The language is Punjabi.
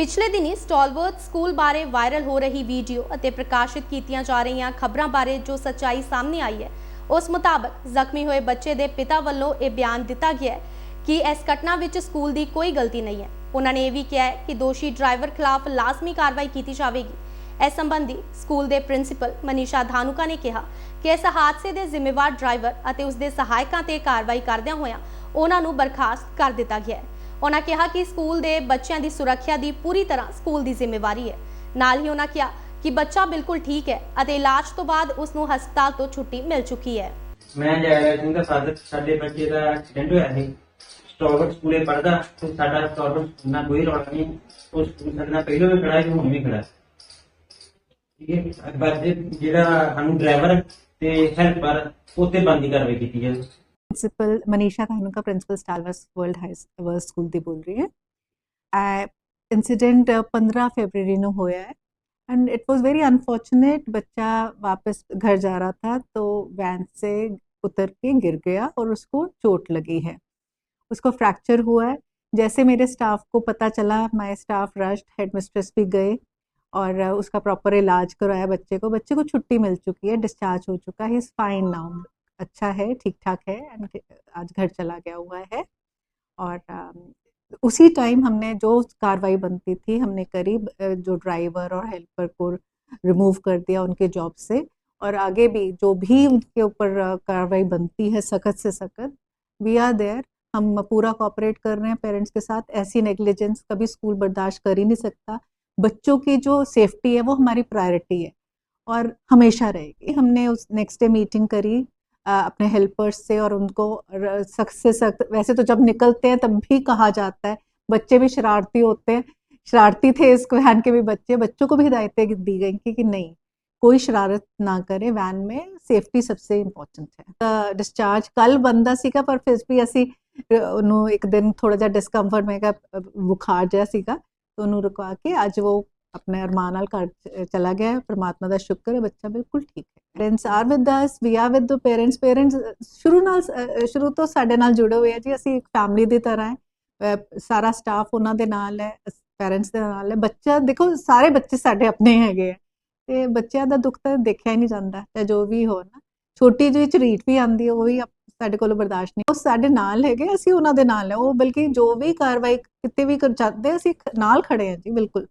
ਪਿਛਲੇ ਦਿਨੀ ਸਟਾਲਵਰਥ ਸਕੂਲ ਬਾਰੇ ਵਾਇਰਲ ਹੋ ਰਹੀ ਵੀਡੀਓ ਅਤੇ ਪ੍ਰਕਾਸ਼ਿਤ ਕੀਤੀਆਂ ਜਾ ਰਹੀਆਂ ਖਬਰਾਂ ਬਾਰੇ ਜੋ ਸੱਚਾਈ ਸਾਹਮਣੇ ਆਈ ਹੈ, ਉਸ ਮੁਤਾਬਕ ਜ਼ਖਮੀ ਹੋਏ ਬੱਚੇ ਦੇ ਪਿਤਾ ਵੱਲੋਂ ਇਹ ਬਿਆਨ ਦਿੱਤਾ ਗਿਆ ਹੈ ਕਿ ਇਸ ਘਟਨਾ ਵਿੱਚ ਸਕੂਲ ਦੀ ਕੋਈ ਗਲਤੀ ਨਹੀਂ ਹੈ। ਉਹਨਾਂ ਨੇ ਇਹ ਵੀ ਕਿਹਾ ਹੈ ਕਿ ਦੋਸ਼ੀ ਡਰਾਈਵਰ ਖਿਲਾਫ ਲਾਜ਼ਮੀ ਕਾਰਵਾਈ ਕੀਤੀ ਜਾਵੇਗੀ। ਇਸ ਸੰਬੰਧੀ ਸਕੂਲ ਦੇ ਪ੍ਰਿੰਸੀਪਲ ਮਨੀਸ਼ਾ ਧਾਨੂਕਾ ਨੇ ਕਿਹਾ ਕਿ ਇਸ ਹਾਦਸੇ ਦੇ ਜ਼ਿੰਮੇਵਾਰ ਡਰਾਈਵਰ ਅਤੇ ਉਸ ਦੇ ਸਹਾਇਕਾਂ ਤੇ ਕਾਰਵਾਈ ਕਰਦਿਆਂ ਹੋਇਆਂ ਉਹਨਾਂ ਨੂੰ ਬਰਖਾਸਤ ਕਰ ਦਿੱਤਾ ਗਿਆ ਹੈ। ਉਹਨਾਂ ਕਿਹਾ ਕਿ ਸਕੂਲ ਦੇ ਬੱਚਿਆਂ ਦੀ ਸੁਰੱਖਿਆ ਦੀ ਪੂਰੀ ਤਰ੍ਹਾਂ ਸਕੂਲ ਦੀ ਜ਼ਿੰਮੇਵਾਰੀ ਹੈ। ਨਾਲ ਹੀ ਉਹਨਾਂ ਕਿਹਾ ਕਿ ਬੱਚਾ ਬਿਲਕੁਲ ਠੀਕ ਹੈ ਅਤੇ ਇਲਾਜ ਤੋਂ ਬਾਅਦ ਉਸ ਨੂੰ ਹਸਪਤਾਲ ਤੋਂ ਛੁੱਟੀ ਮਿਲ ਚੁੱਕੀ ਹੈ। ਮੈਂ ਜੈਵਰ ਸਿੰਘ ਦਾ ਫਾਦਰ ਸਾਡੇ ਬੱਚੇ ਦਾ ਐਕਸੀਡੈਂਟ ਹੋਇਆ ਸੀ। ਸਟਾਰਬਕ ਸਕੂਲੇ ਪੜਦਾ ਤੇ ਸਾਡਾ ਸਟਾਰਬਕ ਨਾਲ ਕੋਈ ਰੌਲਾ ਨਹੀਂ। ਉਹ ਸਕੂਲ ਸਾਡੇ ਪਹਿਲਾਂ ਵੀ ਖੜਾ ਹੈ ਹੁਣ ਵੀ ਖੜਾ ਠੀਕ ਹੈ ਬਸ ਜਿਹੜਾ ਸਾਨੂੰ ਡਰਾਈਵਰ ਤੇ ਹੈਲਪਰ ਉੱਤੇ ਬੰਦੀ ਕਾਰਵਾਈ ਕੀਤੀ ਜਾਵੇ। Principal Manisha Kanu principal stalwarts world high school दी बोल रही है। इंसिडेंट uh, पंद्रह फेबररी में होया है। And it was very unfortunate बच्चा वापस घर जा रहा था तो वैन से उतर के गिर गया और उसको चोट लगी है। उसको फ्रैक्चर हुआ है। जैसे मेरे स्टाफ को पता चला my staff rushed headmistress भी गए और uh, उसका प्रॉपर इलाज करवाया बच्चे को। बच्चे को छुट्टी मिल चुकी है डिस्चार्ज हो चुका है इज़ फाइन नाउ अच्छा है ठीक ठाक है, एंड आज घर चला गया हुआ है। और उसी टाइम हमने जो कार्रवाई बनती थी, हमने करीब जो ड्राइवर और हेल्पर को रिमूव कर दिया उनके जॉब से। और आगे भी, जो भी उनके ऊपर कार्रवाई बनती है, सख्त से सख्त वी आर देयर हम पूरा कॉपरेट कर रहे हैं पेरेंट्स के साथ। ऐसी नेग्लिजेंस कभी स्कूल बर्दाश्त कर ही नहीं सकता। बच्चों की जो सेफ्टी है, वो हमारी प्रायोरिटी है और हमेशा रहेगी। हमने उस नेक्स्ट डे मीटिंग करी। अपने हेल्पर्स से और उनको र- सख्त से सख्त वैसे तो जब निकलते हैं तब भी कहा जाता है बच्चे भी शरारती होते हैं शरारती थे इस वैन के भी बच्चे बच्चों को भी हिदायतें दी गई कि, कि नहीं कोई शरारत ना करे ਵੈਨ में ਸੇਫਟੀ ਸਭਸੇ ਇੰਪੋਰਟੈਂਟ ਹੈ ਤਾਂ ਡਿਸਚਾਰਜ ਕੱਲ ਬੰਦਾ ਸੀਗਾ ਪਰ ਫਿਰ ਵੀ ਅਸੀਂ ਅ, ਉਹਨੂੰ ਇੱਕ ਦਿਨ ਥੋੜਾ ਜਿਹਾ ਡਿਸਕੰਫਰਟ ਮੈਂ ਕਿਹਾ ਅ, ਬੁਖਾਰ ਜਿਹਾ ਸੀਗਾ ਤਾਂ ਉਹਨੂੰ ਰੁਕਵਾ ਕੇ ਅੱਜ ਉਹ ਆਪਣੇ ਅਰਮਾਨ ਨਾਲ ਘਰ ਚਲਾ ਗਿਆ ਪ੍ਰਮਾਤਮਾ ਦਾ ਸ਼ੁਕਰ ਹੈ ਬੱਚਾ ਬਿਲਕੁਲ ਠੀਕ ਹੈ parents are with us we are with the parents parents ਸ਼ੁਰੂ ਨਾਲ ਸ਼ੁਰੂ ਤੋਂ ਸਾਡੇ ਨਾਲ ਜੁੜੇ ਹੋਏ ਆ ਜੀ ਅਸੀਂ ਇੱਕ ਫੈਮਿਲੀ ਦੀ ਤਰ੍ਹਾਂ ਹੈ ਸਾਰਾ ਸਟਾਫ ਉਹਨਾਂ ਦੇ ਨਾਲ ਹੈ ਪੇਰੈਂਟਸ ਦੇ ਨਾਲ ਹੈ ਬੱਚਾ ਦੇਖੋ ਸਾਰੇ ਬੱਚੇ ਸਾਡੇ ਆਪਣੇ ਹੈਗੇ ਆ ਤੇ ਬੱਚਿਆਂ ਦਾ ਦੁੱਖ ਤਾਂ ਦੇਖਿਆ ਹੀ ਨਹੀਂ ਜਾਂਦਾ ਚਾਹੇ ਜੋ ਵੀ ਹੋ ਨਾ ਛੋਟੀ ਜਿਹੀ ਝਰੀਟ ਵੀ ਆਂਦੀ ਹੈ ਉਹ ਵੀ ਸਾਡੇ ਕੋਲ ਬਰਦਾਸ਼ਤ ਨਹੀਂ ਉਹ ਸਾਡੇ ਨਾਲ ਹੈਗੇ ਅਸੀਂ ਉਹਨਾਂ ਦੇ ਨਾਲ ਹੈ ਉਹ ਬਲਕਿ ਜੋ ਵੀ ਕਾਰਵਾਈ ਕਿਤੇ ਵੀ ਕਰ ਜਾਂਦੇ ਅਸੀਂ ਨਾਲ ਖੜੇ ਆ ਜੀ ਬਿਲਕੁਲ